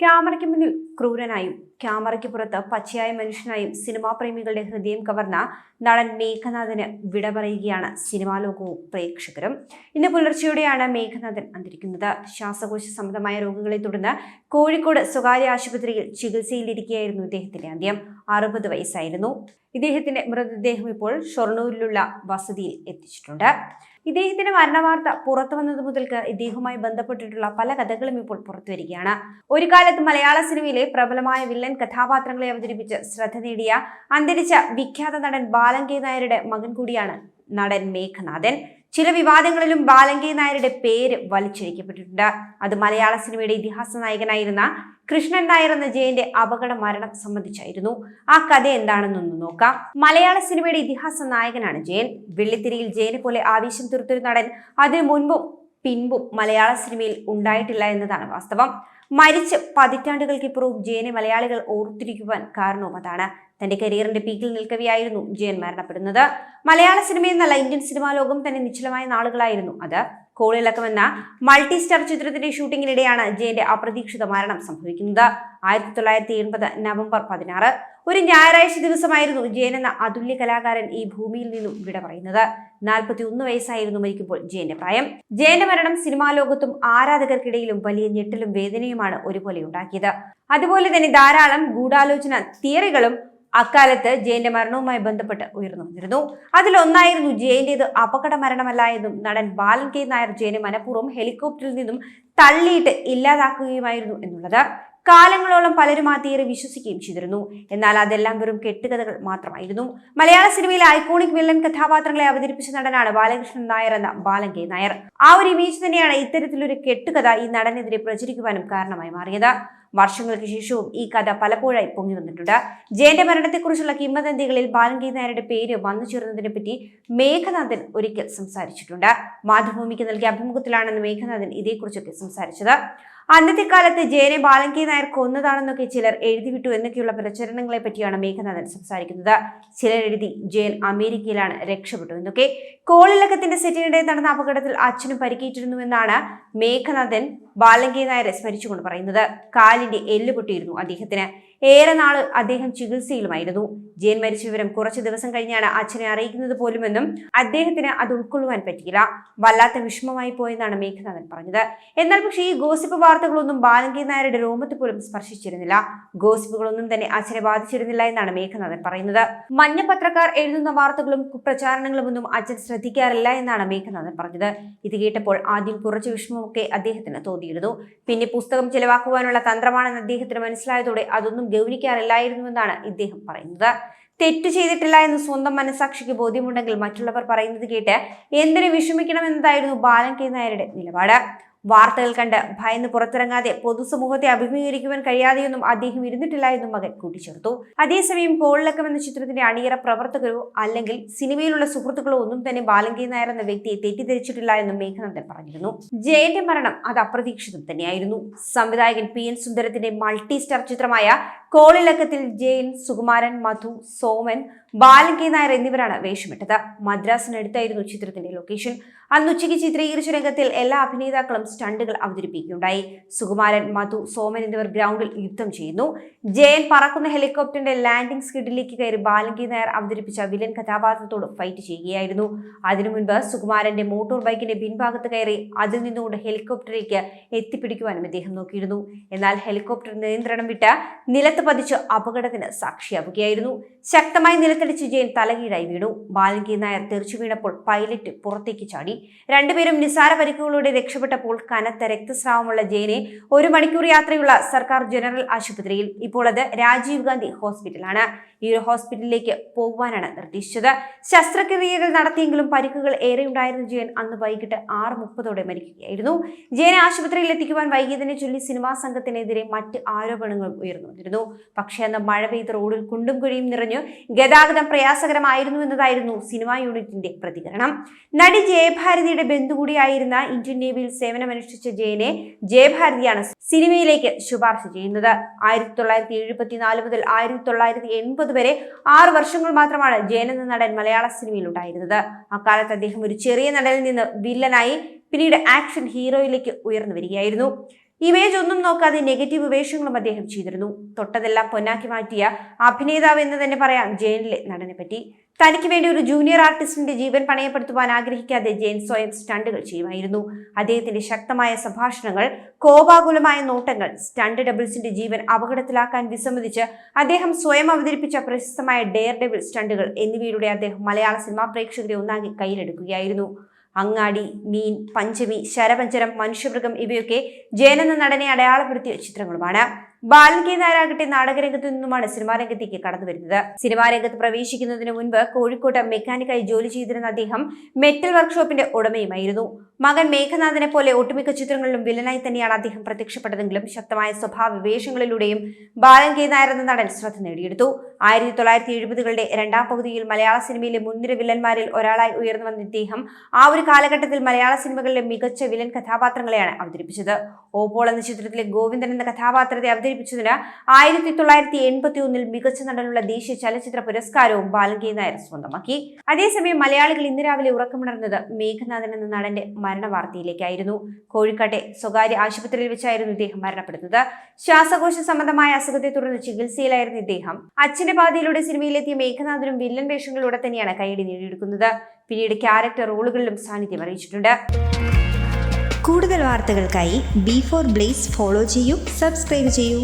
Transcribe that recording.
ക്യാമറയ്ക്ക് മുന്നിൽ ക്രൂരനായും ക്യാമറയ്ക്ക് പുറത്ത് പച്ചയായ മനുഷ്യനായും സിനിമാ പ്രേമികളുടെ ഹൃദയം കവർന്ന നടൻ മേഘനാഥന് വിട പറയുകയാണ് സിനിമാ ലോകവും പ്രേക്ഷകരും. ഇന്ന് പുലർച്ചെയോടെയാണ് മേഘനാഥൻ അന്തരിക്കുന്നത്. ശ്വാസകോശ സംബന്ധമായ രോഗങ്ങളെ തുടർന്ന് കോഴിക്കോട് സ്വകാര്യ ആശുപത്രിയിൽ ചികിത്സയിലിരിക്കുകയായിരുന്നു ഇദ്ദേഹത്തിന്റെ അന്ത്യം. അറുപത് വയസ്സായിരുന്നു. ഇദ്ദേഹത്തിന്റെ മൃതദേഹം ഇപ്പോൾ ഷൊർണൂരിലുള്ള വസതിയിൽ എത്തിച്ചിട്ടുണ്ട്. ഇദ്ദേഹത്തിന്റെ മരണവാർത്ത പുറത്തു വന്നത് മുതൽക്ക് ഇദ്ദേഹവുമായി ബന്ധപ്പെട്ടിട്ടുള്ള പല കഥകളും ഇപ്പോൾ പുറത്തു വരികയാണ്. ഒരു കാലത്ത് മലയാള സിനിമയിലെ പ്രബലമായ വില്ലൻ കഥാപാത്രങ്ങളെ അവതരിപ്പിച്ച് ശ്രദ്ധ നേടിയ അന്തരിച്ച വിഖ്യാത നടൻ ബാലങ്കെ നായരുടെ മകൻ കൂടിയാണ് നടൻ മേഘനാഥൻ. ചില വിവാദങ്ങളിലും ബാലങ്കി നായരുടെ പേര് വലിച്ചിഴിക്കപ്പെട്ടിട്ടുണ്ട്. അത് മലയാള സിനിമയുടെ ഇതിഹാസ നായകനായിരുന്ന കൃഷ്ണൻ നായർ എന്ന ജയന്റെ അപകട മരണം സംബന്ധിച്ചായിരുന്നു. ആ കഥ എന്താണെന്നൊന്ന് നോക്കാം. മലയാള സിനിമയുടെ ഇതിഹാസ നായകനാണ് ജയൻ. വെള്ളിത്തിരിയിൽ ജയനെ പോലെ ആവേശം തീർത്തൊരു നടൻ അതിനു മുൻപും പിൻപും മലയാള സിനിമയിൽ ഉണ്ടായിട്ടില്ല എന്നതാണ് വാസ്തവം. മരിച്ച് പതിറ്റാണ്ടുകൾക്കിപ്പുറവും ജയനെ മലയാളികൾ ഓർത്തിരിക്കുവാൻ കാരണവും അതാണ്. തന്റെ കരിയറിന്റെ പീക്കിൽ നിൽക്കവെയായിരുന്നു ജയൻ മരണപ്പെടുന്നത്. മലയാള സിനിമയെന്നല്ല ഇന്ത്യൻ സിനിമാ ലോകം തന്നെ നിശ്ചലമായ നാളുകളായിരുന്നു അത്. കോളിളക്കമെന്ന മൾട്ടി സ്റ്റാർ ചിത്രത്തിന്റെ ഷൂട്ടിങ്ങിനിടെയാണ് ജയന്റെ അപ്രതീക്ഷിത മരണം സംഭവിക്കുന്നത്. ആയിരത്തി തൊള്ളായിരത്തി എൺപത് നവംബർ പതിനാറ് ഒരു ഞായറാഴ്ച ദിവസമായിരുന്നു ജയൻ എന്ന അതുല്യ കലാകാരൻ ഈ ഭൂമിയിൽ നിന്നും വിട പറയുന്നത്. നാൽപ്പത്തി ഒന്ന് വയസ്സായിരുന്നു മരിക്കുമ്പോൾ ജയന്റെ പ്രായം. ജയന്റെ മരണം സിനിമാ ലോകത്തും ആരാധകർക്കിടയിലും വലിയ ഞെട്ടലും വേദനയുമാണ് ഒരുപോലെ ഉണ്ടാക്കിയത്. അതുപോലെ തന്നെ ധാരാളം ഗൂഢാലോചന തിയറികളും അക്കാലത്ത് ജയന്റെ മരണവുമായി ബന്ധപ്പെട്ട് ഉയർന്നു വന്നിരുന്നു. അതിലൊന്നായിരുന്നു ജയന്റേത് അപകട മരണമല്ല എന്നും നടൻ ബാലൻ കെ നായർ ജയനെ മനഃപൂർവം ഹെലികോപ്റ്ററിൽ നിന്നും തള്ളിയിട്ട് ഇല്ലാതാക്കുകയുമായിരുന്നു എന്നുള്ളത് കാലങ്ങളോളം പലരും ആ തിയറി വിശ്വസിക്കുകയും ചെയ്തിരുന്നു. എന്നാൽ അതെല്ലാം വെറും കെട്ടുകഥകൾ മാത്രമായിരുന്നു. മലയാള സിനിമയിലെ ഐക്കോണിക് വില്ലൻ കഥാപാത്രങ്ങളെ അവതരിപ്പിച്ച നടനാണ് ബാലകൃഷ്ണൻ നായർ എന്ന ബാലൻ കെ നായർ. ആ ഒരു ഇമേജ് തന്നെയാണ് ഇത്തരത്തിലൊരു കെട്ടുകഥ ഈ നടനെതിരെ പ്രചരിക്കുവാനും കാരണമായി മാറിയത്. വർഷങ്ങൾക്ക് ശേഷവും ഈ കഥ പലപ്പോഴായി പൊങ്ങി വന്നിട്ടുണ്ട്. ജയന്റെ മരണത്തെക്കുറിച്ചുള്ള കിംവദന്തികളിൽ ബാലങ്കി നായരുടെ പേര് വന്നു ചേർന്നതിനെ പറ്റി മേഘനാഥൻ ഒരിക്കൽ സംസാരിച്ചിട്ടുണ്ട്. മാതൃഭൂമിക്ക് നൽകിയ അഭിമുഖത്തിലാണെന്ന് മേഘനാഥൻ ഇതേക്കുറിച്ചൊക്കെ സംസാരിച്ചത്. അന്നത്തെ കാലത്ത് ജയനെ ബാലങ്കി നായർ കൊന്നതാണെന്നൊക്കെ ചിലർ എഴുതിവിട്ടു എന്നൊക്കെയുള്ള പ്രചരണങ്ങളെ പറ്റിയാണ് മേഘനാഥൻ സംസാരിക്കുന്നത്. ചിലർ എഴുതി ജയൻ അമേരിക്കയിലാണ് രക്ഷപ്പെട്ടു എന്നൊക്കെ. കോളിളക്കത്തിന്റെ സെറ്റിനിടെ നടന്ന അപകടത്തിൽ അച്ഛനും പരിക്കേറ്റിരുന്നുവെന്നാണ് മേഘനാഥൻ ബാലങ്കി നായരെ സ്മരിച്ചുകൊണ്ട് പറയുന്നത്. കാലിന്റെ എല്ല് പൊട്ടിയിരുന്നു അദ്ദേഹത്തിന്. ഏറെ നാൾ അദ്ദേഹം ചികിത്സയിലുമായിരുന്നു. ജയൻ മരിച്ച വിവരം കുറച്ചു ദിവസം കഴിഞ്ഞാണ് അച്ഛനെ അറിയിക്കുന്നത് പോലുമെന്നും അദ്ദേഹത്തിന് അത് ഉൾക്കൊള്ളുവാൻ പറ്റിയില്ല. വല്ലാത്ത വിഷമമായി പോയെന്നാണ് മേഘനാഥൻ പറഞ്ഞത്. എന്നാൽ പക്ഷേ ഈ ഗോസിപ്പ് വാർത്തകളൊന്നും ബാലങ്കി നായരുടെ രോമത്ത് പോലും സ്പർശിച്ചിരുന്നില്ല. ഗോസിപ്പുകളൊന്നും തന്നെ അച്ഛനെ ബാധിച്ചിരുന്നില്ല എന്നാണ് മേഘനാഥൻ പറയുന്നത്. മഞ്ഞ പത്രക്കാർ എഴുതുന്ന വാർത്തകളും കുപ്രചാരണങ്ങളും ഒന്നും അച്ഛൻ ശ്രദ്ധിക്കാറില്ല എന്നാണ് മേഘനാഥൻ പറഞ്ഞത്. ഇത് കേട്ടപ്പോൾ ആദ്യം കുറച്ച് വിഷമമൊക്കെ അദ്ദേഹത്തിന് തോന്നിയിരുന്നു. പിന്നെ പുസ്തകം ചെലവാക്കുവാനുള്ള തന്ത്രമാണെന്ന് അദ്ദേഹത്തിന് മനസ്സിലായതോടെ അതൊന്നും ഗൗനിക്കാറില്ലായിരുന്നുവെന്നാണ് ഇദ്ദേഹം പറയുന്നത്. തെറ്റ് ചെയ്തിട്ടില്ല എന്ന് സ്വന്തം മനസാക്ഷിക്ക് ബോധ്യമുണ്ടെങ്കിൽ മറ്റുള്ളവർ പറയുന്നത് കേട്ട് എന്തിനു വിഷമിക്കണമെന്നതായിരുന്നു ബാലൻ കെ നായരുടെ നിലപാട്. വാർത്തകൾ കണ്ട് ഭയന്ന് പുറത്തിറങ്ങാതെ പൊതുസമൂഹത്തെ അഭിമുഖീകരിക്കുവാൻ കഴിയാതെയൊന്നും അദ്ദേഹം ഇരുന്നിട്ടില്ല എന്നും മകൻ കൂട്ടിച്ചേർത്തു. അതേസമയം കോളിളക്കം എന്ന ചിത്രത്തിന്റെ അണിയറ പ്രവർത്തകരോ അല്ലെങ്കിൽ സിനിമയിലുള്ള സുഹൃത്തുക്കളോ ഒന്നും തന്നെ ബാലങ്കി നായർ എന്ന വ്യക്തിയെ തെറ്റിദ്ധരിച്ചിട്ടില്ല എന്നും മേഘനന്ദൻ പറഞ്ഞിരുന്നു. ജയന്റെ മരണം അത് അപ്രതീക്ഷിതം തന്നെയായിരുന്നു. സംവിധായകൻ പി എൻ സുന്ദരത്തിന്റെ മൾട്ടി സ്റ്റാർ ചിത്രമായ കോളിളക്കത്തിൽ ജയൻ സുകുമാരൻ മധു സോമൻ ബാലങ്കി നായർ എന്നിവരാണ് വേഷമിട്ടത്. മദ്രാസിനടുത്തായിരുന്നു ചിത്രത്തിന്റെ ലൊക്കേഷൻ. അന്ന് ഉച്ചയ്ക്ക് ചിത്രീകരിച്ച രംഗത്തിൽ എല്ലാ അഭിനേതാക്കളും സ്റ്റണ്ടുകൾ അവതരിപ്പിക്കുകയുണ്ടായി. സുകുമാരൻ മധു സോമൻ എന്നിവർ ഗ്രൗണ്ടിൽ യുദ്ധം ചെയ്യുന്നു. ജയൻ പറക്കുന്ന ഹെലികോപ്റ്ററിന്റെ ലാൻഡിംഗ് സ്കിഡിലേക്ക് കയറി ബാലങ്കി നായർ അവതരിപ്പിച്ച വില്ലൻ കഥാപാത്രത്തോട് ഫൈറ്റ് ചെയ്യുകയായിരുന്നു. അതിനു മുൻപ് സുകുമാരന്റെ മോട്ടോർ ബൈക്കിന്റെ പിൻഭാഗത്ത് കയറി അതിൽ നിന്നുകൊണ്ട് ഹെലികോപ്റ്ററിലേക്ക് എത്തിപ്പിടിക്കുവാനും ഇദ്ദേഹം നോക്കിയിരുന്നു. എന്നാൽ ഹെലികോപ്റ്റർ നിയന്ത്രണം വിട്ട് നിലത്ത് പതിച്ച് അപകടത്തിന് സാക്ഷിയാവുകയായിരുന്നു. ശക്തമായി നിലത്തടിച്ച് ജയൻ തലകീഴായി വീണു. ബാലങ്കി നായർ തെറിച്ചു വീണപ്പോൾ പൈലറ്റ് പുറത്തേക്ക് ചാടി. രണ്ടുപേരും നിസാര പരിക്കുകളോടെ രക്ഷപ്പെട്ടപ്പോൾ കനത്ത രക്തസ്രാവമുള്ള ജയനെ ഒരു മണിക്കൂർ യാത്രയുള്ള സർക്കാർ ജനറൽ ആശുപത്രിയിൽ ഇപ്പോൾ അത് രാജീവ് ഗാന്ധി ഹോസ്പിറ്റലാണ്. ഈ ഒരു ഹോസ്പിറ്റലിലേക്ക് പോകുവാനാണ് നിർദ്ദേശിച്ചത്. ശസ്ത്രക്രിയകൾ നടത്തിയെങ്കിലും പരിക്കുകൾ ഏറെ ഉണ്ടായിരുന്ന ജയൻ അന്ന് വൈകിട്ട് ആറ് മുപ്പതോടെ മരിക്കുകയായിരുന്നു. ജയനെ ആശുപത്രിയിൽ എത്തിക്കുവാൻ വൈകിയതിനെ ചൊല്ലി സിനിമാ സംഘത്തിനെതിരെ മറ്റ് ആരോപണങ്ങളും ഉയർന്നു വന്നിരുന്നു പക്ഷേ അന്ന് മഴ പെയ്ത റോഡിൽ കുണ്ടും കുഴിയും നിറഞ്ഞു ഗതാഗതം പ്രയാസകരമായിരുന്നു എന്നതായിരുന്നു സിനിമാ യൂണിറ്റിന്റെ പ്രതികരണം. നടി ജയഭാരതിയുടെ ബന്ധു കൂടിയായിരുന്ന ഇന്ത്യൻ നേവിയിൽ സേവനമനുഷ്ഠിച്ച ജയനെ ജയഭാരതിയാണ് സിനിമയിലേക്ക് ശുപാർശ ചെയ്യുന്നത്. ആയിരത്തി തൊള്ളായിരത്തി എഴുപത്തിനാല് മുതൽ ആയിരത്തി തൊള്ളായിരത്തി എൺപത് വരെ ആറ് വർഷങ്ങൾ മാത്രമാണ് ജയൻ എന്ന നടൻ മലയാള സിനിമയിൽ ഉണ്ടായിരുന്നത് അക്കാലത്ത് അദ്ദേഹം ഒരു ചെറിയ നടനിൽ നിന്ന് വില്ലനായി പിന്നീട് ആക്ഷൻ ഹീറോയിലേക്ക് ഉയർന്നു വരികയായിരുന്നു. ഇമേജ് ഒന്നും നോക്കാതെ നെഗറ്റീവ് വേഷങ്ങളും അദ്ദേഹം ചെയ്തിരുന്നു. തൊട്ടതെല്ലാം പൊന്നാക്കി മാറ്റിയ അഭിനേതാവ് എന്ന് തന്നെ പറയാം ജയനിലെ നടനെ പറ്റി തനിക്ക് വേണ്ടി ഒരു ജൂനിയർ ആർട്ടിസ്റ്റിന്റെ ജീവൻ പണയപ്പെടുത്തുവാൻ ആഗ്രഹിക്കാതെ ജെയിൻ സ്വയം സ്റ്റണ്ടുകൾ ചെയ്യുമായിരുന്നു. അദ്ദേഹത്തിന്റെ ശക്തമായ സംഭാഷണങ്ങൾ കോപാകുലമായ നോട്ടങ്ങൾ സ്റ്റണ്ട് ഡബിൾസിന്റെ ജീവൻ അപകടത്തിലാക്കാൻ വിസമ്മതിച്ച് അദ്ദേഹം സ്വയം അവതരിപ്പിച്ച പ്രശസ്തമായ ഡെയർ ഡെബിൾ സ്റ്റണ്ടുകൾ എന്നിവയിലൂടെ അദ്ദേഹം മലയാള സിനിമാ പ്രേക്ഷകരെ ഒന്നാകെ കയ്യിലെടുക്കുകയായിരുന്നു. അങ്ങാടി മീൻ പഞ്ചമി ശരപഞ്ചരം മനുഷ്യമൃഗം ഇവയൊക്കെ ജയൻ എന്ന നടനെ അടയാളപ്പെടുത്തിയ ചിത്രങ്ങളുമാണ്. ബാലൻ കെ നായരാകട്ടെ നാടകരംഗത്തു നിന്നുമാണ് സിനിമാ രംഗത്തേക്ക് കടന്നു വരുന്നത് സിനിമാ രംഗത്ത് പ്രവേശിക്കുന്നതിന് മുൻപ് കോഴിക്കോട്ട് മെക്കാനിക്കായി ജോലി ചെയ്തിരുന്ന അദ്ദേഹം മെറ്റൽ വർക്ക്ഷോപ്പിന്റെ ഉടമയുമായിരുന്നു. മകൻ മേഘനാഥനെ പോലെ ഒട്ടുമിക്ക ചിത്രങ്ങളിലും വില്ലനായി തന്നെയാണ് അദ്ദേഹം പ്രത്യക്ഷപ്പെട്ടതെങ്കിലും ശക്തമായ സ്വഭാവ വിവേഷങ്ങളിലൂടെയും ബാലൻ കെ നായർ എന്ന നടൻ ശ്രദ്ധ നേടിയെടുത്തു. ആയിരത്തി തൊള്ളായിരത്തി എഴുപതുകളുടെ രണ്ടാം പകുതിയിൽ മലയാള സിനിമയിലെ മുൻനിര വില്ലന്മാരിൽ ഒരാളായി ഉയർന്നു വന്ന ഇദ്ദേഹം ആ ഒരു കാലഘട്ടത്തിൽ മലയാള സിനിമകളിലെ മികച്ച വില്ലൻ കഥാപാത്രങ്ങളെയാണ് അവതരിപ്പിച്ചത്. ഓപ്പോൾ എന്ന ചിത്രത്തിലെ ഗോവിന്ദൻ എന്ന കഥാപാത്രത്തെ അവതരിപ്പിച്ചതിന് ആയിരത്തി തൊള്ളായിരത്തി എൺപത്തി ഒന്നിൽ മികച്ച നടനുള്ള ദേശീയ ചലച്ചിത്ര പുരസ്കാരവും ബാലൻ കെ നായർ സ്വന്തമാക്കി. അതേസമയം മലയാളികൾ ഇന്ന് രാവിലെ ഉറക്കമുണർന്നത് മേഘനാഥൻ എന്ന നടന്റെ മരണ വാർത്തയിലേക്കായിരുന്നു കോഴിക്കോട്ടെ സ്വകാര്യ ആശുപത്രിയിൽ വെച്ചായിരുന്നു ഇദ്ദേഹം മരണപ്പെടുന്നത്. ശ്വാസകോശ സംബന്ധമായ അസുഖത്തെ തുടർന്ന് ചികിത്സയിലായിരുന്നു ഇദ്ദേഹം. അച്ഛന്റെ പാതയിലൂടെ സിനിമയിലെത്തിയ മേഘനാഥനും വില്ലൻ വേഷങ്ങളിലൂടെ തന്നെയാണ് കൈയടി നേടിയെടുക്കുന്നത്. പിന്നീട് ക്യാരക്ടർ റോളുകളിലും സാന്നിധ്യം അറിയിച്ചിട്ടുണ്ട്. കൂടുതൽ വാർത്തകൾക്കായി ബി ഫോർ ബ്ലേസ് ഫോളോ ചെയ്യൂ സബ്സ്ക്രൈബ് ചെയ്യൂ.